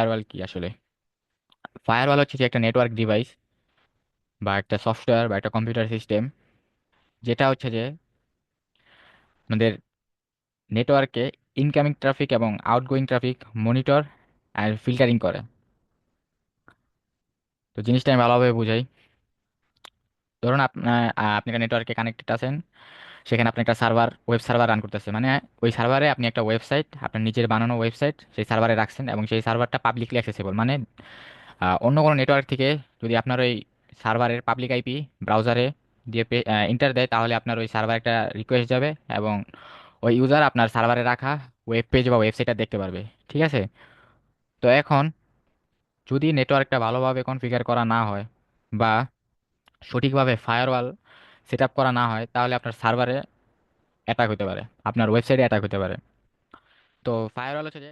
Firewall কি আসলে? Firewall হচ্ছে যে একটা নেটওয়ার্ক ডিভাইস বা একটা সফটওয়্যার বা একটা কম্পিউটার সিস্টেম যেটা হচ্ছে যে আমাদের নেটওয়ার্কে ইনকামিং ট্রাফিক এবং আউটগোয়িং ট্রাফিক মনিটর আর ফিল্টারিং করে। তো জিনিসটা আমি ভালোভাবে বুঝাই। ধরুন আপনার আপনি নেটওয়ার্কে কানেক্টেড আছেন সেখানে আপনি একটা সার্ভার ওয়েব সার্ভার রান করতেছে। মানে ওই সার্ভারে আপনি একটা ওয়েবসাইট আপনার নিজের বানানো ওয়েবসাইট সেই সার্ভারে রাখছেন এবং সেই সার্ভারটা পাবলিকলি অ্যাক্সেসেবল মানে অন্য কোনো নেটওয়ার্ক থেকে যদি আপনার ওই সার্ভারের পাবলিক আইপি ব্রাউজারে দিয়ে ইন্টার দেয়, তাহলে আপনার ওই সার্ভার একটা রিকোয়েস্ট যাবে এবং ওই ইউজার আপনার সার্ভারে রাখা ওয়েব পেজ বা ওয়েবসাইটটা দেখতে পারবে। ঠিক আছে? তো এখন, যদি নেটওয়ার্কটা ভালোভাবে কনফিগার করা না হয় বা সঠিকভাবে ফায়ারওয়াল সেট আপ করা না হয়, তাহলে আপনার সার্ভারে অ্যাটাক হতে পারে, আপনার ওয়েবসাইটে অ্যাটাক হতে পারে। তো ফায়ারওয়াল হচ্ছে যে